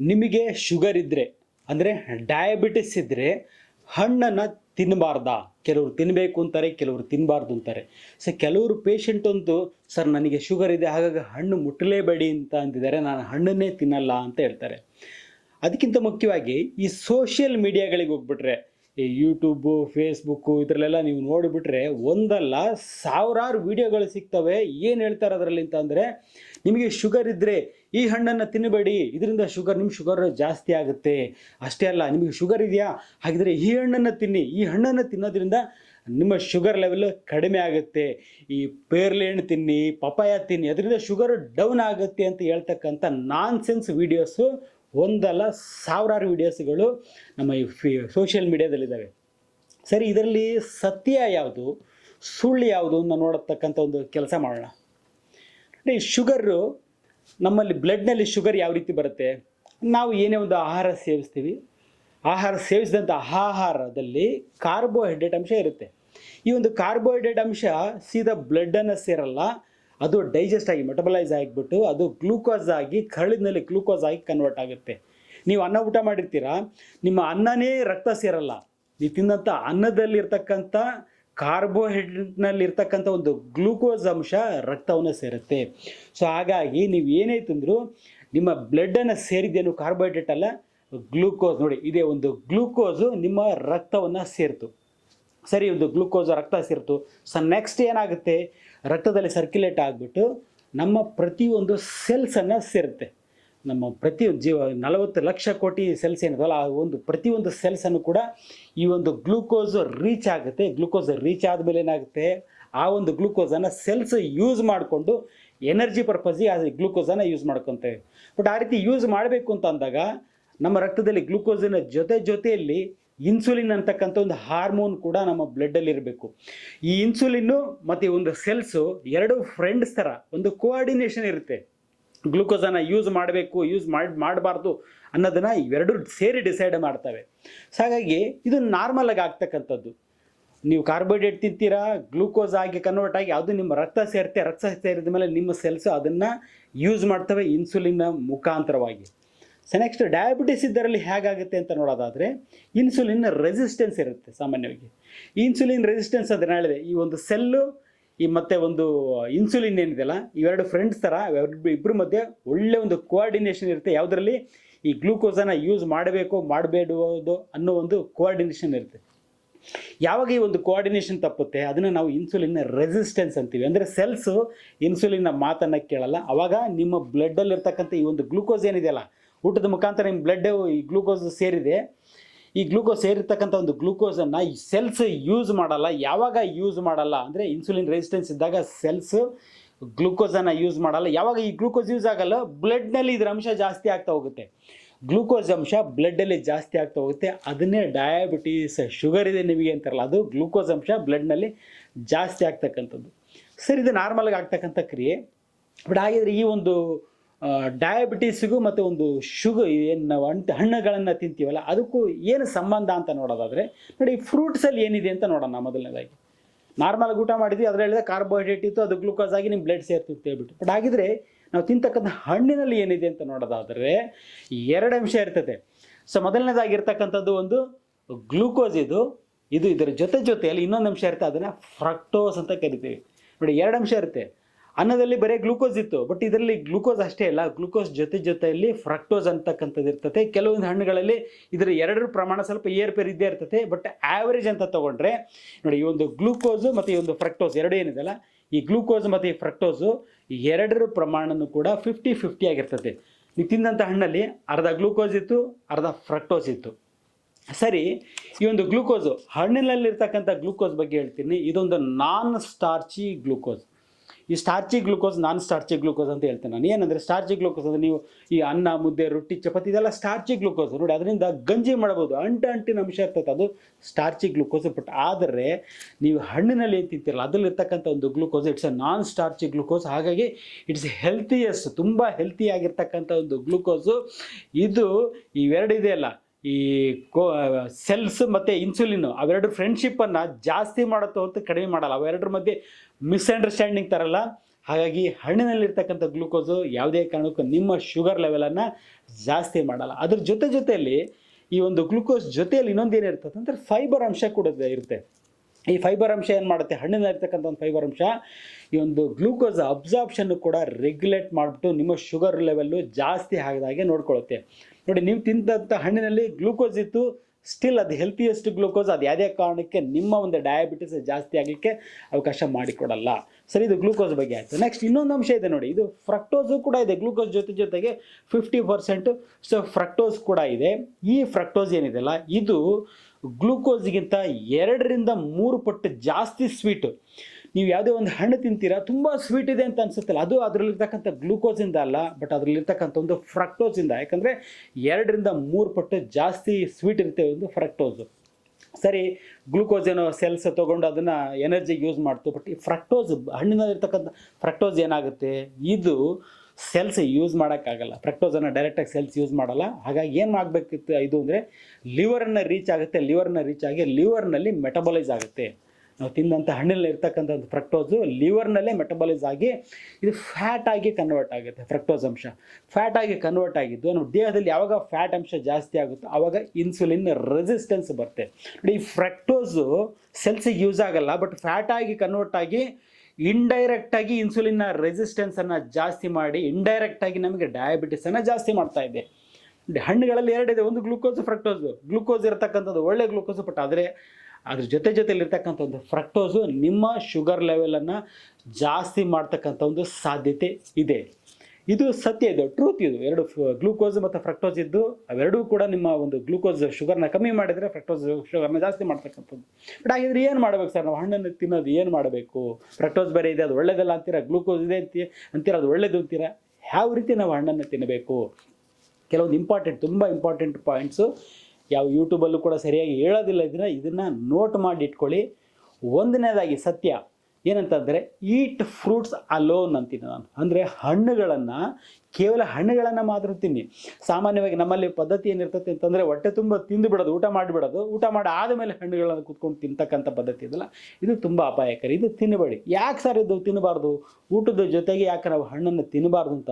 ನಿಮಗೆ ಶುಗರ್ ಇದ್ದರೆ ಅಂದರೆ ಡಯಾಬಿಟಿಸ್ ಇದ್ದರೆ ಹಣ್ಣನ್ನು ತಿನ್ನಬಾರ್ದಾ ಕೆಲವರು ತಿನ್ನಬೇಕು ಅಂತಾರೆ, ಕೆಲವರು ತಿನ್ನಬಾರ್ದು ಅಂತಾರೆ. ಸೊ ಕೆಲವರು ಪೇಷಂಟ್ ಅಂತೂ, ಸರ್, ನನಗೆ ಶುಗರ್ ಇದೆ, ಹಾಗಾಗಿ ಹಣ್ಣು ಮುಟ್ಟಲೇಬೇಡಿ ಅಂತ ಅಂತಿದ್ದಾರೆ, ನಾನು ಹಣ್ಣನ್ನೇ ತಿನ್ನಲ್ಲ ಅಂತ ಹೇಳ್ತಾರೆ. ಅದಕ್ಕಿಂತ ಮುಖ್ಯವಾಗಿ ಈ ಸೋಷಿಯಲ್ ಮೀಡಿಯಾಗಳಿಗೆ ಹೋಗ್ಬಿಟ್ರೆ ಈ ಯೂಟ್ಯೂಬು ಫೇಸ್ಬುಕ್ಕು ಇದರಲ್ಲೆಲ್ಲ ನೀವು ನೋಡಿಬಿಟ್ರೆ ಒಂದಲ್ಲ ಸಾವಿರಾರು ವಿಡಿಯೋಗಳು ಸಿಗ್ತವೆ. ಏನು ಹೇಳ್ತಾರೆ ಅದರಲ್ಲಿ ಅಂತ ಅಂದರೆ, ನಿಮಗೆ ಶುಗರ್ ಇದ್ದರೆ ಈ ಹಣ್ಣನ್ನು ತಿನ್ನಬೇಡಿ ಇದರಿಂದ ಶುಗರ್ ನಿಮ್ಮ ಶುಗರ್ ಜಾಸ್ತಿ ಆಗುತ್ತೆ. ಅಷ್ಟೇ ಅಲ್ಲ, ನಿಮಗೆ ಶುಗರ್ ಇದೆಯಾ? ಹಾಗಿದ್ರೆ ಈ ಹಣ್ಣನ್ನು ತಿನ್ನಿ, ಈ ಹಣ್ಣನ್ನು ತಿನ್ನೋದ್ರಿಂದ ನಿಮ್ಮ ಶುಗರ್ ಲೆವೆಲ್ ಕಡಿಮೆ ಆಗುತ್ತೆ. ಈ ಪೇರ್ಲೆ ಹಣ್ಣು ತಿನ್ನಿ ಪಪಾಯ ತಿನ್ನಿ, ಅದರಿಂದ ಶುಗರ್ ಡೌನ್ ಆಗುತ್ತೆ ಅಂತ ಹೇಳ್ತಕ್ಕಂಥ ನಾನ್ ಸೆನ್ಸ್ ವೀಡಿಯೋಸು ಒಂದಲ್ಲ ಸಾವಿರಾರು ವಿಡಿಯೋಸ್ಗಳು ನಮ್ಮ ಈ ಸೋಷಿಯಲ್ ಮೀಡಿಯಾದಲ್ಲಿದ್ದಾವೆ ಸರಿ, ಇದರಲ್ಲಿ ಸತ್ಯ ಯಾವುದು, ಸುಳ್ಳು ಯಾವುದು ಅಂತ ನೋಡತಕ್ಕಂಥ ಒಂದು ಕೆಲಸ ಮಾಡೋಣ. ನೋಡಿ ಶುಗರು ನಮ್ಮಲ್ಲಿ ಬ್ಲಡ್ನಲ್ಲಿ ಶುಗರ್ ಯಾವ ರೀತಿ ಬರುತ್ತೆ? ನಾವು ಏನೇ ಒಂದು ಆಹಾರ ಸೇವಿಸ್ತೀವಿ, ಆಹಾರ ಸೇವಿಸಿದಂಥ ಆಹಾರದಲ್ಲಿ ಕಾರ್ಬೋಹೈಡ್ರೇಟ್ ಅಂಶ ಇರುತ್ತೆ. ಈ ಒಂದು ಕಾರ್ಬೋಹೈಡ್ರೇಟ್ ಅಂಶ ಸೀದಾ ಬ್ಲಡ್ಡನ್ನು ಸೇರಲ್ಲ ಅದು ಡೈಜೆಸ್ಟ್ ಆಗಿ ಮೆಟಬಲೈಸ್ ಆಗಿಬಿಟ್ಟು ಅದು ಗ್ಲೂಕೋಸ್ ಆಗಿ ಕರಳಿನಲ್ಲಿ ಗ್ಲೂಕೋಸ್ ಆಗಿ ಕನ್ವರ್ಟ್ ಆಗುತ್ತೆ. ನೀವು ಅನ್ನ ಊಟ ಮಾಡಿರ್ತೀರಾ? ನಿಮ್ಮ ಅನ್ನನೇ ರಕ್ತ ಸೇರಲ್ಲ. ನೀವು ತಿಂದಂಥ ಅನ್ನದಲ್ಲಿರ್ತಕ್ಕಂಥ ಕಾರ್ಬೋಹೈಡ್ರೇಟ್ನಲ್ಲಿರ್ತಕ್ಕಂಥ ಒಂದು ಗ್ಲೂಕೋಸ್ ಅಂಶ ರಕ್ತವನ್ನು ಸೇರುತ್ತೆ. ಸೊ ಹಾಗಾಗಿ ನೀವು ಏನೇ ತಿಂದರೂ ನಿಮ್ಮ ಬ್ಲಡ್ಡನ್ನು ಸೇರಿದ್ದೇನು ಕಾರ್ಬೋಹೈಡ್ರೇಟ್ ಅಲ್ಲ? ಗ್ಲೂಕೋಸ್ ನೋಡಿ, ಇದೇ ಒಂದು ಗ್ಲೂಕೋಸು ನಿಮ್ಮ ರಕ್ತವನ್ನು ಸೇರಿತು. ಸರಿ, ಒಂದು ಗ್ಲೂಕೋಸ್ ರಕ್ತ ಸೇರಿತು. ಸೊ ನೆಕ್ಸ್ಟ್ ಏನಾಗುತ್ತೆ? ರಕ್ತದಲ್ಲಿ ಸರ್ಕ್ಯುಲೇಟ್ ಆಗಿಬಿಟ್ಟು ನಮ್ಮ ಪ್ರತಿಯೊಂದು ಸೆಲ್ಸನ್ನು ಸೇರುತ್ತೆ. ನಮ್ಮ ಪ್ರತಿ ಜೀವ ನಲವತ್ತು ಲಕ್ಷ ಕೋಟಿ ಸೆಲ್ಸ್ ಏನಿದಲ್ಲ ಆ ಒಂದು ಪ್ರತಿಯೊಂದು ಸೆಲ್ಸನ್ನು ಕೂಡ ಈ ಒಂದು ಗ್ಲೂಕೋಸ್ ರೀಚ್ ಆಗುತ್ತೆ. ಗ್ಲೂಕೋಸ್ ರೀಚ್ ಆದಮೇಲೆ ಏನಾಗುತ್ತೆ? ಆ ಒಂದು ಗ್ಲೂಕೋಸನ್ನು ಸೆಲ್ಸ್ ಯೂಸ್ ಮಾಡಿಕೊಂಡು ಎನರ್ಜಿ ಪರ್ಪಸ್ಗೆ ಆ ಗ್ಲೂಕೋಸನ್ನು ಯೂಸ್ ಮಾಡ್ಕೊತೇವೆ. ಬಟ್ ಆ ರೀತಿ ಯೂಸ್ ಮಾಡಬೇಕು ಅಂತ ಅಂದಾಗ ನಮ್ಮ ರಕ್ತದಲ್ಲಿ ಗ್ಲೂಕೋಸಿನ ಜೊತೆ ಜೊತೆಯಲ್ಲಿ ಇನ್ಸುಲಿನ್ ಅಂತಕ್ಕಂಥ ಒಂದು ಹಾರ್ಮೋನ್ ಕೂಡ ನಮ್ಮ ಬ್ಲಡ್ಡಲ್ಲಿ ಇರಬೇಕು. ಈ ಇನ್ಸುಲಿನ್ನು ಮತ್ತು ಒಂದು ಸೆಲ್ಸು ಎರಡು ಫ್ರೆಂಡ್ಸ್ ಥರ ಒಂದು ಕೋಆರ್ಡಿನೇಷನ್ ಇರುತ್ತೆ. ಗ್ಲೂಕೋಸನ್ನು ಯೂಸ್ ಮಾಡಬೇಕು, ಯೂಸ್ ಮಾಡಿ, ಮಾಡಬಾರ್ದು ಅನ್ನೋದನ್ನು ಇವೆರಡು ಸೇರಿ ಡಿಸೈಡ್ ಮಾಡ್ತವೆ. ಹಾಗಾಗಿ ಇದು ನಾರ್ಮಲ್ ಆಗಿ ಆಗ್ತಕ್ಕಂಥದ್ದು. ನೀವು ಕಾರ್ಬೋಹೈಡ್ರೇಟ್ ತಿಂತೀರಾ, ಗ್ಲೂಕೋಸ್ ಆಗಿ ಕನ್ವರ್ಟ್ ಆಗಿ ಅದು ನಿಮ್ಮ ರಕ್ತ ಸೇರುತ್ತೆ ರಕ್ತ ಸೇರಿದ ಮೇಲೆ ನಿಮ್ಮ ಸೆಲ್ಸ್ ಅದನ್ನು ಯೂಸ್ ಮಾಡ್ತವೆ ಇನ್ಸುಲಿನ್ನ ಮುಖಾಂತರವಾಗಿ. ಸೊ ನೆಕ್ಸ್ಟ್ ಡಯಾಬಿಟಿಸ್ ಇದ್ದರಲ್ಲಿ ಹೇಗಾಗುತ್ತೆ ಅಂತ ನೋಡೋದಾದರೆ ಇನ್ಸುಲಿನ್ ರೆಸಿಸ್ಟೆನ್ಸ್ ಇರುತ್ತೆ ಸಾಮಾನ್ಯವಾಗಿ. ಇನ್ಸುಲಿನ್ ರೆಸಿಸ್ಟೆನ್ಸ್ ಅಂದರೆ ಹೇಳಿದೆ ಈ ಒಂದು ಸೆಲ್ಲು ಈ ಮತ್ತೆ ಒಂದು ಇನ್ಸುಲಿನ್ ಏನಿದೆಯಲ್ಲ, ಇವೆರಡು ಫ್ರೆಂಡ್ಸ್ ಥರ ಇಬ್ಬರ ಮಧ್ಯೆ ಒಳ್ಳೆ ಒಂದು ಕೋಆರ್ಡಿನೇಷನ್ ಇರುತ್ತೆ. ಯಾವುದರಲ್ಲಿ? ಈ ಗ್ಲೂಕೋಸನ್ನು ಯೂಸ್ ಮಾಡಬೇಕು, ಮಾಡಬೇಡುವುದು ಅನ್ನೋ ಒಂದು ಕೋಆರ್ಡಿನೇಷನ್ ಇರುತ್ತೆ. ಯಾವಾಗ ಈ ಒಂದು ಕೋಆರ್ಡಿನೇಷನ್ ತಪ್ಪುತ್ತೆ? ಅದನ್ನು ನಾವು ಇನ್ಸುಲಿನ್ ರೆಸಿಸ್ಟೆನ್ಸ್ ಅಂತೀವಿ. ಅಂದರೆ ಸೆಲ್ಸು ಇನ್ಸುಲಿನ್ನ ಮಾತನ್ನು ಕೇಳಲ್ಲ. ಆವಾಗ ನಿಮ್ಮ ಬ್ಲಡ್ಡಲ್ಲಿರ್ತಕ್ಕಂಥ ಈ ಒಂದು ಗ್ಲೂಕೋಸ್ ಏನಿದೆಯಲ್ಲ ಊಟದ ಮುಖಾಂತರ ನಿಮ್ಮ ಬ್ಲಡ್ ಈ ಗ್ಲೂಕೋಸ್ ಸೇರಿದೆ. ಈ ಗ್ಲೂಕೋಸ್ ಸೇರಿರ್ತಕ್ಕಂಥ ಒಂದು ಗ್ಲೂಕೋಸನ್ನು ಈ ಸೆಲ್ಸ್ ಯೂಸ್ ಮಾಡಲ್ಲ. ಯಾವಾಗ ಯೂಸ್ ಮಾಡಲ್ಲ ಅಂದರೆ ಇನ್ಸುಲಿನ್ ರೆಸಿಸ್ಟೆನ್ಸ್ ಇದ್ದಾಗ ಸೆಲ್ಸ್ ಗ್ಲೂಕೋಸನ್ನು ಯೂಸ್ ಮಾಡಲ್ಲ. ಯಾವಾಗ ಈ ಗ್ಲೂಕೋಸ್ ಯೂಸ್ ಆಗಲ್ಲ ಬ್ಲಡ್ನಲ್ಲಿ ಇದರ ಅಂಶ ಜಾಸ್ತಿ ಆಗ್ತಾ ಹೋಗುತ್ತೆ. ಗ್ಲೂಕೋಸ್ ಅಂಶ ಬ್ಲಡ್ಡಲ್ಲಿ ಜಾಸ್ತಿ ಆಗ್ತಾ ಹೋಗುತ್ತೆ. ಅದನ್ನೇ ಡಯಾಬಿಟೀಸ್ ಶುಗರ್ ಇದೆ ನಿಮಗೆ ಅಂತಾರಲ್ಲ, ಅದು ಗ್ಲೂಕೋಸ್ ಅಂಶ ಬ್ಲಡ್ನಲ್ಲಿ ಜಾಸ್ತಿ ಆಗ್ತಕ್ಕಂಥದ್ದು. ಸರ್, ಇದು ನಾರ್ಮಲ್ಗೆ ಆಗ್ತಕ್ಕಂಥ ಕ್ರಿಯೆ. ಬಟ್ ಹಾಗಿದ್ರೆ ಈ ಒಂದು ಡಯಾಬಿಟೀಸಿಗೂ ಮತ್ತು ಒಂದು ಶುಗರ್ ಏನು ನಾವು ಅಂಟ, ಹಣ್ಣುಗಳನ್ನು ತಿಂತೀವಲ್ಲ, ಅದಕ್ಕೂ ಏನು ಸಂಬಂಧ ಅಂತ ನೋಡೋದಾದರೆ, ನೋಡಿ ಫ್ರೂಟ್ಸಲ್ಲಿ ಏನಿದೆ ಅಂತ ನೋಡೋಣ ಮೊದಲನೇದಾಗಿ. ನಾರ್ಮಲ್ ಊಟ ಮಾಡಿದ್ವಿ, ಅದರಲ್ಲಿ ಹೇಳಿದ ಕಾರ್ಬೋಹೈಡ್ರೇಟ್ ಇತ್ತು, ಅದು ಗ್ಲೂಕೋಸ್ ಆಗಿ ನಿಮ್ಮ ಬ್ಲಡ್ ಸೇರ್ತಿತ್ತು ಹೇಳ್ಬಿಟ್ಟು. ಬಟ್ ಆಗಿದ್ರೆ ನಾವು ತಿಂತಕ್ಕಂಥ ಹಣ್ಣಿನಲ್ಲಿ ಏನಿದೆ ಅಂತ ನೋಡೋದಾದರೆ ಎರಡು ಅಂಶ ಇರ್ತದೆ. ಸೊ ಮೊದಲನೇದಾಗಿರ್ತಕ್ಕಂಥದ್ದು ಒಂದು ಗ್ಲೂಕೋಸ್ ಇದು ಇದು ಇದರ ಜೊತೆ ಜೊತೆಯಲ್ಲಿ ಇನ್ನೊಂದು ಅಂಶ ಇರುತ್ತೆ, ಅದನ್ನು ಫ್ರಕ್ಟೋಸ್ ಅಂತ ಕರಿತೀವಿ. ನೋಡಿ, ಎರಡು ಅಂಶ ಇರುತ್ತೆ. ಅನ್ನದಲ್ಲಿ ಬರೀ ಗ್ಲೂಕೋಸ್ ಇತ್ತು ಬಟ್ ಇದರಲ್ಲಿ ಗ್ಲೂಕೋಸ್ ಅಷ್ಟೇ ಇಲ್ಲ. ಗ್ಲೂಕೋಸ್ ಜೊತೆ ಜೊತೆಯಲ್ಲಿ ಫ್ರಕ್ಟೋಸ್ ಅಂತಕ್ಕಂಥದ್ದು ಇರ್ತದೆ. ಕೆಲವೊಂದು ಹಣ್ಣುಗಳಲ್ಲಿ ಇದರ ಎರಡರ ಪ್ರಮಾಣ ಸ್ವಲ್ಪ ಏರ್ಪೇರ್ ಇದ್ದೇ ಇರ್ತದೆ ಬಟ್ ಆವರೇಜ್ ಅಂತ ತಗೊಂಡ್ರೆ, ನೋಡಿ ಈ ಒಂದು ಗ್ಲೂಕೋಸ್ ಮತ್ತು ಈ ಒಂದು ಫ್ರಕ್ಟೋಸ್ ಎರಡು ಏನಿದೆಲ್ಲ ಈ ಗ್ಲೂಕೋಸ್ ಮತ್ತು ಈ ಫ್ರಕ್ಟೋಸು ಎರಡರ ಪ್ರಮಾಣನೂ ಕೂಡ ಫಿಫ್ಟಿ ಫಿಫ್ಟಿ ಆಗಿರ್ತದೆ. ನೀವು ತಿಂದಂಥ ಹಣ್ಣಲ್ಲಿ ಅರ್ಧ ಗ್ಲೂಕೋಸ್ ಇತ್ತು, ಅರ್ಧ ಫ್ರಕ್ಟೋಸ್ ಇತ್ತು. ಸರಿ, ಈ ಒಂದು ಗ್ಲೂಕೋಸು, ಹಣ್ಣಿನಲ್ಲಿರ್ತಕ್ಕಂಥ ಗ್ಲೂಕೋಸ್ ಬಗ್ಗೆ ಹೇಳ್ತೀನಿ. ಇದೊಂದು ನಾನ್ ಸ್ಟಾರ್ಚಿ ಗ್ಲೂಕೋಸ್ ಈ ಸ್ಟಾರ್ಚಿ ಗ್ಲೂಕೋಸ್ ನಾನ್ ಸ್ಟಾರ್ಚಿ ಗ್ಲೂಕೋಸ್ ಅಂತ ಹೇಳ್ತೇನೆ ನಾನು. ಏನಂದರೆ ಸ್ಟಾರ್ಚಿ ಗ್ಲೂಕೋಸ್ ಅಂದರೆ ನೀವು ಈ ಅನ್ನ, ಮುದ್ದೆ, ರೊಟ್ಟಿ, ಚಪಾತಿ ಇದೆಲ್ಲ ಸ್ಟಾರ್ಚಿ ಗ್ಲೂಕೋಸ್ ನೋಡಿ, ಅದರಿಂದ ಗಂಜಿ ಮಾಡ್ಬೋದು. ಅಂಟು ಅಂಟಿನ ಅಂಶ ಇರ್ತದೆ ಅದು ಸ್ಟಾರ್ಚಿ ಗ್ಲೂಕೋಸ್ ಬಟ್ ಆದರೆ ನೀವು ಹಣ್ಣಿನಲ್ಲಿ ಏನು ತಿಂತಿರಲ್ಲ, ಅದರಲ್ಲಿರ್ತಕ್ಕಂಥ ಒಂದು glucose it's a non starchy glucose ಹಾಗಾಗಿ ಇಟ್ಸ್ ಹೆಲ್ತಿಯಸ್ಟ್ ತುಂಬ ಹೆಲ್ತಿಯಾಗಿರ್ತಕ್ಕಂಥ ಒಂದು ಗ್ಲೂಕೋಸು ಇದು ಇವೆರಡು ಇದೆಯಲ್ಲ ಈ ಕೋ ಸೆಲ್ಸ್ ಮತ್ತು ಇನ್ಸುಲಿನ್ ಅವೆರಡು ಫ್ರೆಂಡ್ಶಿಪ್ಪನ್ನು ಜಾಸ್ತಿ ಮಾಡುತ್ತೆ ಅಂತ ಕಡಿಮೆ ಮಾಡಲ್ಲ. ಅವೆರಡರ ಮಧ್ಯೆ ಮಿಸ್ಅಂಡರ್ಸ್ಟ್ಯಾಂಡಿಂಗ್ ತರಲ್ಲ. ಹಾಗಾಗಿ ಹಣ್ಣಿನಲ್ಲಿರ್ತಕ್ಕಂಥ ಗ್ಲೂಕೋಸು ಯಾವುದೇ ಕಾರಣಕ್ಕೂ ನಿಮ್ಮ ಶುಗರ್ ಲೆವೆಲನ್ನು ಜಾಸ್ತಿ ಮಾಡಲ್ಲ. ಅದ್ರ ಜೊತೆ ಜೊತೆಯಲ್ಲಿ ಈ ಒಂದು ಗ್ಲೂಕೋಸ್ ಜೊತೆಯಲ್ಲಿ ಇನ್ನೊಂದು ಏನಿರ್ತದೆ ಅಂದರೆ ಫೈಬರ್ ಅಂಶ ಕೂಡ ಇರುತ್ತೆ. ಈ ಫೈಬರ್ ಅಂಶ ಏನು ಮಾಡುತ್ತೆ? ಹಣ್ಣಿನಲ್ಲಿರ್ತಕ್ಕಂಥ ಒಂದು ಫೈಬರ್ ಅಂಶ ಈ ಒಂದು ಗ್ಲೂಕೋಸ್ ಅಬ್ಸಾರ್ಬ್ಷನ್ನು ಕೂಡ ರೆಗ್ಯುಲೇಟ್ ಮಾಡಿಬಿಟ್ಟು ನಿಮ್ಮ ಶುಗರ್ ಲೆವೆಲ್ಲು ಜಾಸ್ತಿ ಆಗದಾಗೆ ನೋಡ್ಕೊಳ್ಳುತ್ತೆ ನೋಡಿ, ನೀವು ತಿಂದಂಥ ಹಣ್ಣಿನಲ್ಲಿ ಗ್ಲೂಕೋಸ್ ಇತ್ತು. ಸ್ಟಿಲ್ ಅದು ಹೆಲ್ತಿಯೆಸ್ಟ್ ಗ್ಲೂಕೋಸ್. ಅದು ಯಾವುದೇ ಕಾರಣಕ್ಕೆ ನಿಮ್ಮ ಒಂದು ಡಯಾಬಿಟಿಸ್ ಜಾಸ್ತಿ ಆಗಲಿಕ್ಕೆ ಅವಕಾಶ ಮಾಡಿಕೊಡಲ್ಲ. ಸರಿ, ಇದು ಗ್ಲೂಕೋಸ್ ಬಗ್ಗೆ ಆಯಿತು. ನೆಕ್ಸ್ಟ್ ಇನ್ನೊಂದು ಅಂಶ ಇದೆ ನೋಡಿ. ಇದು ಫ್ರಕ್ಟೋಸು ಕೂಡ ಇದೆ. ಗ್ಲೂಕೋಸ್ ಜೊತೆ ಜೊತೆಗೆ ಫಿಫ್ಟಿ ಪರ್ಸೆಂಟು ಸೊ ಫ್ರಕ್ಟೋಸ್ ಕೂಡ ಇದೆ. ಈ ಫ್ರಕ್ಟೋಸ್ ಏನಿದೆಯಲ್ಲ, ಇದು ಗ್ಲೂಕೋಸ್ಗಿಂತ ಎರಡರಿಂದ ಮೂರು ಪಟ್ಟು ಜಾಸ್ತಿ ಸ್ವೀಟು ನೀವು ಯಾವುದೇ ಒಂದು ಹಣ್ಣು ತಿಂತೀರಾ, ತುಂಬ ಸ್ವೀಟ್ ಇದೆ ಅಂತ ಅನಿಸುತ್ತಲ್ಲ. ಅದು ಅದರಲ್ಲಿರ್ತಕ್ಕಂಥ ಗ್ಲೂಕೋಸಿಂದ ಅಲ್ಲ ಬಟ್ ಅದರಲ್ಲಿರ್ತಕ್ಕಂಥ ಒಂದು ಫ್ರಕ್ಟೋಸಿಂದ ಯಾಕಂದರೆ ಎರಡರಿಂದ ಮೂರು ಪಟ್ಟು ಜಾಸ್ತಿ ಸ್ವೀಟ್ ಇರುತ್ತೆ ಒಂದು ಫ್ರಕ್ಟೋಸು ಸರಿ ಗ್ಲೂಕೋಸ್ ಏನೋ ಸೆಲ್ಸ್ ತೊಗೊಂಡು ಅದನ್ನು ಎನರ್ಜಿ ಯೂಸ್ ಮಾಡ್ತು ಬಟ್ ಈ ಫ್ರಕ್ಟೋಸ್ ಹಣ್ಣಿನಲ್ಲಿರ್ತಕ್ಕಂಥ ಫ್ರಕ್ಟೋಸ್ ಏನಾಗುತ್ತೆ? ಇದು ಸೆಲ್ಸ್ ಯೂಸ್ ಮಾಡೋಕ್ಕಾಗಲ್ಲ. ಫ್ರಕ್ಟೋಸನ್ನು ಡೈರೆಕ್ಟಾಗಿ ಸೆಲ್ಸ್ ಯೂಸ್ ಮಾಡಲ್ಲ. ಹಾಗಾಗಿ ಏನು ಆಗಬೇಕಿತ್ತು ಇದು ಅಂದರೆ ಲಿವರನ್ನು ರೀಚ್ ಆಗುತ್ತೆ ಲಿವರ್ನ ರೀಚ್ ಆಗಿ ಲಿವರ್ನಲ್ಲಿ ಮೆಟಬಲೈಸ್ ಆಗುತ್ತೆ. ನಾವು ತಿಂದಂಥ ಹಣ್ಣಲ್ಲಿ ಇರ್ತಕ್ಕಂಥ ಒಂದು ಫ್ರಕ್ಟೋಸು ಲಿವರ್ನಲ್ಲೇ ಮೆಟಬಲೈಸ್ ಆಗಿ ಇದು ಫ್ಯಾಟ್ ಆಗಿ ಕನ್ವರ್ಟ್ ಆಗುತ್ತೆ ಫ್ರಕ್ಟೋಸ್ ಅಂಶ. ಫ್ಯಾಟ್ ಆಗಿ ಕನ್ವರ್ಟ್ ಆಗಿದ್ದು ನಮ್ಮ ದೇಹದಲ್ಲಿ ಯಾವಾಗ ಫ್ಯಾಟ್ ಅಂಶ ಜಾಸ್ತಿ ಆಗುತ್ತೋ ಆವಾಗ ಇನ್ಸುಲಿನ್ ರೆಸಿಸ್ಟೆನ್ಸ್ ಬರುತ್ತೆ. ನೋಡಿ ಈ ಫ್ರಕ್ಟೋಸು ಸೆಲ್ಸಿಗೆ ಯೂಸ್ ಆಗಲ್ಲ ಬಟ್ ಫ್ಯಾಟ್ ಆಗಿ ಕನ್ವರ್ಟ್ ಆಗಿ ಇಂಡೈರೆಕ್ಟ್ ಆಗಿ ಇನ್ಸುಲಿನ್ನ ರೆಸಿಸ್ಟೆನ್ಸನ್ನು ಜಾಸ್ತಿ ಮಾಡಿ ಇಂಡೈರೆಕ್ಟ್ ಆಗಿ ನಮಗೆ ಡಯಾಬಿಟಿಸನ್ನು ಜಾಸ್ತಿ ಮಾಡ್ತಾ ಇದೆ. ಹಣ್ಣುಗಳಲ್ಲಿ ಎರಡಿದೆ, ಒಂದು ಗ್ಲೂಕೋಸ್ ಫ್ರಕ್ಟೋಸು ಗ್ಲೂಕೋಸ್ ಇರತಕ್ಕಂಥದ್ದು ಒಳ್ಳೆ ಗ್ಲೂಕೋಸು ಬಟ್ ಆದರೆ ಅದ್ರ ಜೊತೆ ಜೊತೆಲಿರ್ತಕ್ಕಂಥ ಒಂದು ಫ್ರಕ್ಟೋಸು ನಿಮ್ಮ ಶುಗರ್ ಲೆವೆಲನ್ನು ಜಾಸ್ತಿ ಮಾಡ್ತಕ್ಕಂಥ ಒಂದು ಸಾಧ್ಯತೆ ಇದೆ. ಇದು ಸತ್ಯ ಇದು ಟ್ರೂತ್ ಇದು. ಎರಡು ಗ್ಲೂಕೋಸ್ ಮತ್ತು ಫ್ರಕ್ಟೋಸ್ ಇದ್ದು ಅವೆರಡೂ ಕೂಡ ನಿಮ್ಮ ಒಂದು ಗ್ಲೂಕೋಸ್ ಶುಗರ್ನ ಕಮ್ಮಿ ಮಾಡಿದರೆ ಫ್ರಕ್ಟೋಸ್ ಶುಗರ್ನ ಜಾಸ್ತಿ ಮಾಡ್ತಕ್ಕಂಥದ್ದು. ಬಟ್ ಹಾಗಿದ್ರೆ ಏನು ಮಾಡಬೇಕು ಸರ್? ನಾವು ಹಣ್ಣನ್ನು ತಿನ್ನೋದು ಏನು ಮಾಡಬೇಕು? ಫ್ರಕ್ಟೋಸ್ ಬೇರೆ ಇದೆ, ಅದು ಒಳ್ಳೇದಲ್ಲ ಅಂತೀರಾ? ಗ್ಲೂಕೋಸ್ ಇದೆ ಅಂತ, ಅಂತೀರಾ? ಅದು ಒಳ್ಳೇದು ಅಂತೀರಾ? ಯಾವ ರೀತಿ ನಾವು ಹಣ್ಣನ್ನು ತಿನ್ನಬೇಕು? ಕೆಲವೊಂದು ಇಂಪಾರ್ಟೆಂಟ್ ತುಂಬ ಇಂಪಾರ್ಟೆಂಟ್ ಪಾಯಿಂಟ್ಸು ಯಾವ ಯೂಟ್ಯೂಬಲ್ಲೂ ಕೂಡ ಸರಿಯಾಗಿ ಹೇಳೋದಿಲ್ಲ. ಇದನ್ನು ಇದನ್ನು ನೋಟ್ ಮಾಡಿ ಇಟ್ಕೊಳ್ಳಿ. ಒಂದನೇದಾಗಿ ಸತ್ಯ ಏನಂತಂದರೆ ಈಟ್ ಫ್ರೂಟ್ಸ್ ಅಲೋನ್ ಅಂತೀನಿ ನಾನು. ಅಂದರೆ ಹಣ್ಣುಗಳನ್ನು, ಕೇವಲ ಹಣ್ಣುಗಳನ್ನು ಮಾತ್ರ ತಿನ್ನಿ. ಸಾಮಾನ್ಯವಾಗಿ ನಮ್ಮಲ್ಲಿ ಪದ್ಧತಿ ಏನಿರ್ತದೆ ಅಂತಂದರೆ, ಹೊಟ್ಟೆ ತುಂಬ ತಿಂದು ಬಿಡೋದು, ಊಟ ಮಾಡಿಬಿಡೋದು ಊಟ ಮಾಡಿ ಆದಮೇಲೆ ಹಣ್ಣುಗಳನ್ನು ಕೂತ್ಕೊಂಡು ತಿಂತಕ್ಕಂಥ ಪದ್ಧತಿ ಇದಲ್ಲ. ಇದು ತುಂಬ ಅಪಾಯಕಾರಿ. ಇದು ತಿನ್ನಬೇಡಿ ಯಾಕೆ ಸರ್ ಇದು ತಿನ್ನಬಾರ್ದು ಊಟದ ಜೊತೆಗೆ ಯಾಕೆ ನಾವು ಹಣ್ಣನ್ನು ತಿನ್ನಬಾರ್ದು ಅಂತ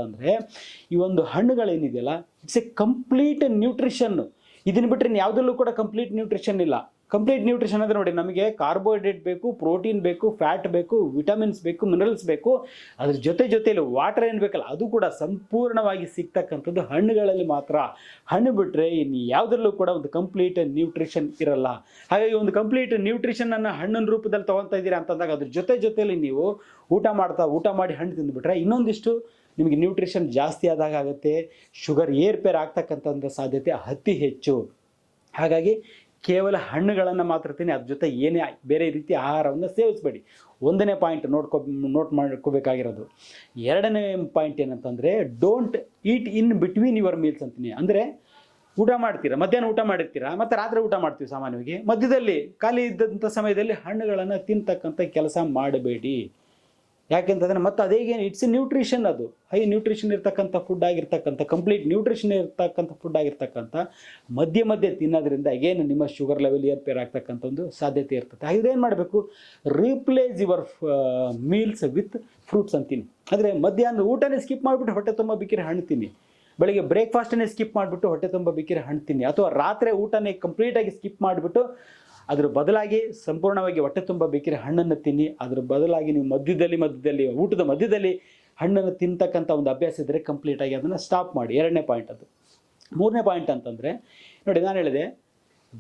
ಈ ಒಂದು ಹಣ್ಣುಗಳೇನಿದೆಯಲ್ಲ ಇಟ್ಸ್ ಎ ಕಂಪ್ಲೀಟ್ ನ್ಯೂಟ್ರಿಷನ್ನು ಇದನ್ನು ಬಿಟ್ಟರೆ ಯಾವುದಲ್ಲೂ ಕೂಡ ಕಂಪ್ಲೀಟ್ ನ್ಯೂಟ್ರಿಷನ್ ಇಲ್ಲ. ಕಂಪ್ಲೀಟ್ ನ್ಯೂಟ್ರಿಷನ್ ಅಂದರೆ ನೋಡಿ ನಮಗೆ ಕಾರ್ಬೋಹೈಡ್ರೇಟ್ ಬೇಕು ಪ್ರೋಟೀನ್ ಬೇಕು ಫ್ಯಾಟ್ ಬೇಕು ವಿಟಮಿನ್ಸ್ ಬೇಕು ಮಿನರಲ್ಸ್ ಬೇಕು. ಅದ್ರ ಜೊತೆ ಜೊತೆಯಲ್ಲಿ ವಾಟರ್ ಏನು ಬೇಕಲ್ಲ, ಅದು ಕೂಡ ಸಂಪೂರ್ಣವಾಗಿ ಸಿಗ್ತಕ್ಕಂಥದ್ದು ಹಣ್ಣುಗಳಲ್ಲಿ ಮಾತ್ರ. ಹಣ್ಣು ಬಿಟ್ಟರೆ ಇನ್ನು ಯಾವುದರಲ್ಲೂ ಕೂಡ ಒಂದು ಕಂಪ್ಲೀಟ್ ನ್ಯೂಟ್ರಿಷನ್ ಇರಲ್ಲ. ಹಾಗಾಗಿ ಒಂದು ಕಂಪ್ಲೀಟ್ ನ್ಯೂಟ್ರಿಷನನ್ನು ಹಣ್ಣಿನ ರೂಪದಲ್ಲಿ ತೊಗೊತಾ ಇದ್ದೀರಾ ಅಂತಂದಾಗ ಅದ್ರ ಜೊತೆ ಜೊತೆಯಲ್ಲಿ ನೀವು ಊಟ ಮಾಡ್ತಾ, ಊಟ ಮಾಡಿ ಹಣ್ಣು ತಿಂದುಬಿಟ್ರೆ ಇನ್ನೊಂದಿಷ್ಟು ನಿಮಗೆ ನ್ಯೂಟ್ರಿಷನ್ ಜಾಸ್ತಿ ಆದಾಗ ಆಗುತ್ತೆ ಶುಗರ್ ಏರ್ಪೇರ್ ಆಗ್ತಕ್ಕಂಥ ಸಾಧ್ಯತೆ ಅತಿ ಹೆಚ್ಚು. ಹಾಗಾಗಿ ಕೇವಲ ಹಣ್ಣುಗಳನ್ನು ಮಾತ್ರ ತಿನ್ನಿ, ಅದ್ರ ಜೊತೆ ಏನೇ ಬೇರೆ ರೀತಿ ಆಹಾರವನ್ನು ಸೇವಿಸಬೇಡಿ. ಒಂದನೇ ಪಾಯಿಂಟ್ ನೋಡ್ಕೊ ನೋಟ್ ಮಾಡ್ಕೋಬೇಕಾಗಿರೋದು. ಎರಡನೇ ಪಾಯಿಂಟ್ ಏನಂತಂದರೆ don't eat in between your meals ಅಂತೀನಿ. ಅಂದರೆ ಊಟ ಮಾಡ್ತೀರಾ, ಮಧ್ಯಾಹ್ನ ಊಟ ಮಾಡಿರ್ತೀರಾ, ಮತ್ತು ರಾತ್ರಿ ಊಟ ಮಾಡ್ತೀವಿ ಸಾಮಾನ್ಯವಾಗಿ. ಮಧ್ಯದಲ್ಲಿ, ಖಾಲಿ ಇದ್ದಂಥ ಸಮಯದಲ್ಲಿ ಹಣ್ಣುಗಳನ್ನು ತಿಂತಕ್ಕಂಥ ಕೆಲಸ ಮಾಡಬೇಡಿ. ಯಾಕೆಂತಂದರೆ ಮತ್ತೆ ಅದೇಗೇನು ಇಟ್ಸ್ ನ್ಯೂಟ್ರಿಷನ್ ಅದು. ಹೈ ನ್ಯೂಟ್ರಿಷನ್ ಇರ್ತಕ್ಕಂಥ ಫುಡ್ ಆಗಿರ್ತಕ್ಕಂಥ ಕಂಪ್ಲೀಟ್ ನ್ಯೂಟ್ರಿಷನ್ ಇರ್ತಕ್ಕಂಥ ಫುಡ್ ಆಗಿರ್ತಕ್ಕಂಥ, ಮಧ್ಯೆ ಮಧ್ಯೆ ತಿನ್ನೋದ್ರಿಂದ ಏನು ನಿಮ್ಮ ಶುಗರ್ ಲೆವೆಲ್ ಏರ್ಪೇರ್ ಆಗ್ತಕ್ಕಂಥ ಒಂದು ಸಾಧ್ಯತೆ ಇರ್ತದೆ. ಹಾಗಿದ್ರೆ ಏನು ಮಾಡಬೇಕು? Replace your meals with fruits ಅಂತೀನಿ ಅಂದರೆ ಮಧ್ಯಾಹ್ನ ಊಟನೇ ಸ್ಕಿಪ್ ಮಾಡಿಬಿಟ್ಟು ಹೊಟ್ಟೆ ತುಂಬ ಬಿಕ್ಕಿರಿ ಹಣ್ಣು ತಿನ್ನಿ. ಬೆಳಿಗ್ಗೆ ಬ್ರೇಕ್ಫಾಸ್ಟನ್ನೇ ಸ್ಕಿಪ್ ಮಾಡಿಬಿಟ್ಟು ಹೊಟ್ಟೆ ತುಂಬ ಬಿಕ್ಕಿರಿ ಹಣ್ಣು ತಿನ್ನಿ. ಅಥವಾ ರಾತ್ರಿ ಊಟನೇ ಕಂಪ್ಲೀಟಾಗಿ ಸ್ಕಿಪ್ ಮಾಡಿಬಿಟ್ಟು ಅದ್ರ ಬದಲಾಗಿ ಸಂಪೂರ್ಣವಾಗಿ ಹೊಟ್ಟೆ ತುಂಬ ಬೇಕಿದ್ರೆ ಹಣ್ಣನ್ನು ತಿನ್ನಿ. ಅದ್ರ ಬದಲಾಗಿ ನೀವು ಮಧ್ಯದಲ್ಲಿ ಮಧ್ಯದಲ್ಲಿ, ಊಟದ ಮಧ್ಯದಲ್ಲಿ ಹಣ್ಣನ್ನು ತಿಂತಕ್ಕಂಥ ಒಂದು ಅಭ್ಯಾಸ ಇದ್ದರೆ ಕಂಪ್ಲೀಟಾಗಿ ಅದನ್ನು ಸ್ಟಾಪ್ ಮಾಡಿ. ಎರಡನೇ ಪಾಯಿಂಟ್ ಅದು. ಮೂರನೇ ಪಾಯಿಂಟ್ ಅಂತಂದರೆ, ನೋಡಿ ನಾನು ಹೇಳಿದೆ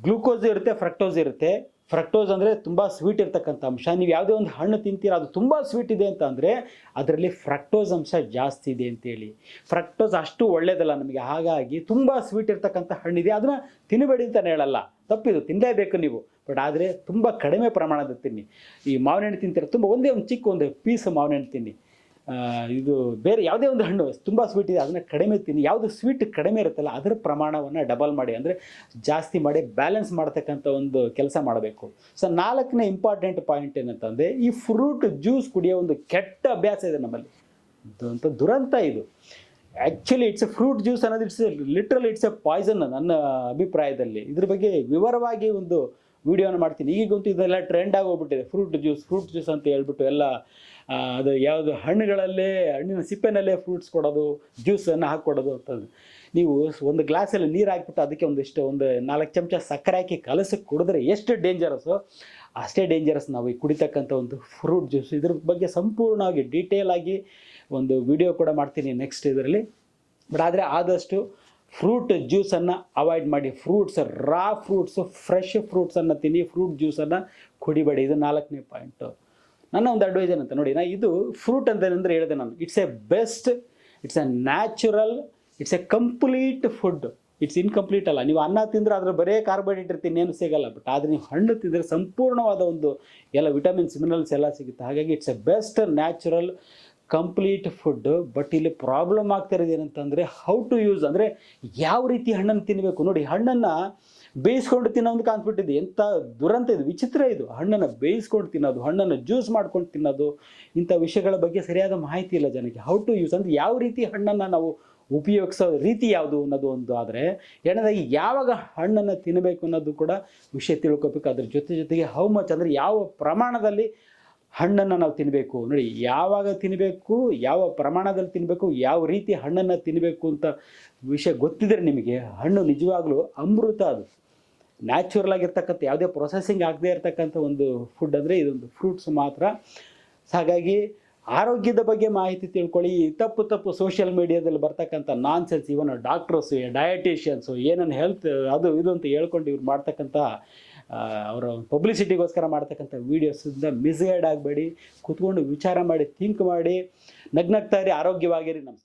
ಗ್ಲೂಕೋಸ್ ಇರುತ್ತೆ ಫ್ರಕ್ಟೋಸ್ ಇರುತ್ತೆ. ಫ್ರಕ್ಟೋಸ್ ಅಂದರೆ ತುಂಬ ಸ್ವೀಟ್ ಇರ್ತಕ್ಕಂಥ ಅಂಶ. ನೀವು ಯಾವುದೇ ಒಂದು ಹಣ್ಣು ತಿಂತೀರಾ, ಅದು ತುಂಬ ಸ್ವೀಟ್ ಇದೆ ಅಂತ ಅಂದರೆ ಅದರಲ್ಲಿ ಫ್ರಕ್ಟೋಸ್ ಅಂಶ ಜಾಸ್ತಿ ಇದೆ ಅಂತೇಳಿ. ಫ್ರಕ್ಟೋಸ್ ಅಷ್ಟು ಒಳ್ಳೆಯದಲ್ಲ ನಮಗೆ. ಹಾಗಾಗಿ ತುಂಬ ಸ್ವೀಟ್ ಇರ್ತಕ್ಕಂಥ ಹಣ್ಣಿದೆ. ಅದನ್ನು ತಿನ್ನಬೇಡಿ ಅಂತಲೇ ಹೇಳಲ್ಲ. ತಪ್ಪಿದು. ತಿನ್ನಲೇಬೇಕು ನೀವು. ಬಟ್ ಆದರೆ ತುಂಬ ಕಡಿಮೆ ಪ್ರಮಾಣದ ತಿನ್ನಿ. ಈ ಮಾವಿನಹಣ್ಣು ತಿಂತಾರೆ? ತುಂಬ ಒಂದೇ ಒಂದು ಚಿಕ್ಕ ಒಂದು ಪೀಸ್ ಮಾವಿನಹಣ್ಣು ತಿನ್ನಿ. ಇದು ಬೇರೆ ಯಾವುದೇ ಒಂದು ಹಣ್ಣು ತುಂಬ ಸ್ವೀಟ್ ಇದೆ, ಅದನ್ನು ಕಡಿಮೆ ತಿನ್ನಿ. ಯಾವುದು ಸ್ವೀಟ್ ಕಡಿಮೆ ಇರುತ್ತಲ್ಲ, ಅದರ ಪ್ರಮಾಣವನ್ನು ಡಬಲ್ ಮಾಡಿ, ಅಂದರೆ ಜಾಸ್ತಿ ಮಾಡಿ ಬ್ಯಾಲೆನ್ಸ್ ಮಾಡ್ತಕ್ಕಂಥ ಒಂದು ಕೆಲಸ ಮಾಡಬೇಕು. ಸೊ ನಾಲ್ಕನೇ ಇಂಪಾರ್ಟೆಂಟ್ ಪಾಯಿಂಟ್ ಏನಂತಂದರೆ, ಈ ಫ್ರೂಟ್ ಜ್ಯೂಸ್ ಕುಡಿಯೋ ಒಂದು ಕೆಟ್ಟ ಅಭ್ಯಾಸ ಇದೆ ನಮ್ಮಲ್ಲಿ. ಅಂತ ದುರಂತ ಇದು. Actually it's a fruit juice ಅನ್ನೋದು it's literal it's a poison ನನ್ನ ಅಭಿಪ್ರಾಯದಲ್ಲಿ. ಇದ್ರ ಬಗ್ಗೆ ವಿವರವಾಗಿ ಒಂದು ವಿಡಿಯೋನ ಮಾಡ್ತೀನಿ. ಈಗಂತೂ ಇದೆಲ್ಲ ಟ್ರೆಂಡ್ ಆಗೋಗ್ಬಿಟ್ಟಿದೆ ಫ್ರೂಟ್ ಜ್ಯೂಸ್ ಫ್ರೂಟ್ ಜ್ಯೂಸ್ ಅಂತ ಹೇಳ್ಬಿಟ್ಟು ಎಲ್ಲ ಅದು ಯಾವುದು ಹಣ್ಣುಗಳಲ್ಲೇ, ಹಣ್ಣಿನ ಸಿಪ್ಪೆನಲ್ಲೇ ಫ್ರೂಟ್ಸ್ ಕೊಡೋದು ಜ್ಯೂಸನ್ನು ಹಾಕ್ಕೊಡೋದು ಅಂತದ್ದು ನೀವು ಒಂದು ಗ್ಲಾಸಲ್ಲಿ ನೀರು ಹಾಕ್ಬಿಟ್ಟು ಅದಕ್ಕೆ ಒಂದಿಷ್ಟು, ಒಂದು ನಾಲ್ಕು ಚಮಚ ಸಕ್ಕರೆ ಹಾಕಿ ಕಲಸಿ ಕುಡಿದ್ರೆ ಎಷ್ಟು ಡೇಂಜರಸ್ಸು ಅಷ್ಟೇ ಡೇಂಜರಸ್ ನಾವು ಈ ಕುಡಿತಕ್ಕಂಥ ಒಂದು ಫ್ರೂಟ್ ಜ್ಯೂಸ್ ಇದ್ರ ಬಗ್ಗೆ ಸಂಪೂರ್ಣವಾಗಿ ಡೀಟೇಲ್ ಆಗಿ ಒಂದು ವಿಡಿಯೋ ಕೂಡ ಮಾಡ್ತೀನಿ ನೆಕ್ಸ್ಟ್ ಇದರಲ್ಲಿ. ಬಟ್ ಆದರೆ ಆದಷ್ಟು ಫ್ರೂಟ್ ಜ್ಯೂಸನ್ನು ಅವಾಯ್ಡ್ ಮಾಡಿ. ಫ್ರೂಟ್ಸ್, ರಾ ಫ್ರೂಟ್ಸು, ಫ್ರೆಶ್ ಫ್ರೂಟ್ಸನ್ನು ತಿನ್ನಿ. ಫ್ರೂಟ್ ಜ್ಯೂಸನ್ನು ಕುಡಿಬೇಡಿ. ಇದು ನಾಲ್ಕನೇ ಪಾಯಿಂಟು. ನನ್ನ ಒಂದು ಅಡ್ವೈಸ್ ಏನಂತ ನೋಡಿ, ನಾ ಇದು ಫ್ರೂಟ್ ಅಂತ ಏನಂದ್ರೆ ಹೇಳಿದೆ ನಾನು. It's a best it's a natural it's a complete food it's incomplete ಅಲ್ಲ. ನೀವು ಅನ್ನ ತಿಂದರೆ ಅದರ ಬರೇ ಕಾರ್ಬೋಹೈಡ್ರೇಟ್ ಇರುತ್ತೆ ಇನ್ನೇನು ಸಿಗಲ್ಲ. ಬಟ್ ಆದರೆ ನೀವು ಹಣ್ಣು ತಿಂದರೆ ಸಂಪೂರ್ಣವಾದ ಒಂದು ಎಲ್ಲ ವಿಟಮಿನ್ಸ್ ಮಿನರಲ್ಸ್ ಎಲ್ಲ ಸಿಗುತ್ತೆ. ಹಾಗಾಗಿ it's a best natural complete food but ಇಲ್ಲಿ ಪ್ರಾಬ್ಲಮ್ ಆಗ್ತಾ ಇರೋದು ಏನಂತಂದರೆ ಹೌ ಟು ಯೂಸ್ ಅಂದರೆ ಯಾವ ರೀತಿ ಹಣ್ಣನ್ನು ತಿನ್ನಬೇಕು ನೋಡಿ, ಹಣ್ಣನ್ನು ಬೇಯಿಸ್ಕೊಂಡು ತಿನ್ನೋದು ಕಾಣ್ಬಿಟ್ಟಿದೆ ಎಂಥ ದುರಂತ ಇದು, ವಿಚಿತ್ರ ಇದು. ಹಣ್ಣನ್ನು ಬೇಯಿಸ್ಕೊಂಡು ತಿನ್ನೋದು, ಹಣ್ಣನ್ನು ಜ್ಯೂಸ್ ಮಾಡ್ಕೊಂಡು ತಿನ್ನೋದು, ಇಂಥ ವಿಷಯಗಳ ಬಗ್ಗೆ ಸರಿಯಾದ ಮಾಹಿತಿ ಇಲ್ಲ ಜನಕ್ಕೆ. ಹೌ ಟು ಯೂಸ್ ಅಂದರೆ ಯಾವ ರೀತಿ ಹಣ್ಣನ್ನು ನಾವು ಉಪಯೋಗಿಸೋ ರೀತಿ ಯಾವುದು ಅನ್ನೋದು ಒಂದು ಆದರೆ, ಎರಡನೇದಾಗಿ ಯಾವಾಗ ಹಣ್ಣನ್ನು ತಿನ್ನಬೇಕು ಅನ್ನೋದು ಕೂಡ ವಿಷಯ ತಿಳ್ಕೊಬೇಕು. ಅದ್ರ ಜೊತೆ ಜೊತೆಗೆ ಹೌ ಮಚ್ ಅಂದರೆ ಯಾವ ಪ್ರಮಾಣದಲ್ಲಿ ಹಣ್ಣನ್ನು ನಾವು ತಿನ್ನಬೇಕು ನೋಡಿ, ಯಾವಾಗ ತಿನ್ನಬೇಕು ಯಾವ ಪ್ರಮಾಣದಲ್ಲಿ ತಿನ್ನಬೇಕು ಯಾವ ರೀತಿ ಹಣ್ಣನ್ನು ತಿನ್ನಬೇಕು ಅಂತ ವಿಷಯ ಗೊತ್ತಿದ್ರೆ ನಿಮಗೆ ಹಣ್ಣು ನಿಜವಾಗ್ಲೂ ಅಮೃತ ಅದು. ನ್ಯಾಚುರಲ್ ಆಗಿರ್ತಕ್ಕಂಥ, ಯಾವುದೇ ಪ್ರೊಸೆಸಿಂಗ್ ಆಗದೇ ಇರತಕ್ಕಂಥ ಒಂದು ಫುಡ್ ಅಂದರೆ ಇದೊಂದು ಫ್ರೂಟ್ಸ್ ಮಾತ್ರ. ಹಾಗಾಗಿ ಆರೋಗ್ಯದ ಬಗ್ಗೆ ಮಾಹಿತಿ ತಿಳ್ಕೊಳ್ಳಿ. ತಪ್ಪು ತಪ್ಪು ಸೋಷಿಯಲ್ ಮೀಡಿಯಾದಲ್ಲಿ ಬರ್ತಕ್ಕಂಥ ನಾನ್ ಸೆನ್ಸ್ ಇವನ್ ಡಾಕ್ಟ್ರಸ್ಸು ಡಯಟಿಷಿಯನ್ಸು ಏನನ್ನು ಹೆಲ್ತ್ ಅದು, ಇದು ಅಂತ ಹೇಳ್ಕೊಂಡು ಇವ್ರು ಮಾಡ್ತಕ್ಕಂಥ ಅವರ ಪಬ್ಲಿಸಿಟಿಗೋಸ್ಕರ ಮಾಡ್ತಕ್ಕಂಥ ವೀಡಿಯೋಸಿಂದ ಮಿಸ್ಗೈಡ್ ಆಗಬೇಡಿ, ಕೂತ್ಕೊಂಡು ವಿಚಾರ ಮಾಡಿ ಥಿಂಕ್ ಮಾಡಿ, ನಗ್ನಗ್ತಾ ಇರಿ, ಆರೋಗ್ಯವಾಗಿರಿ, ನಮಸ್ಕಾರ.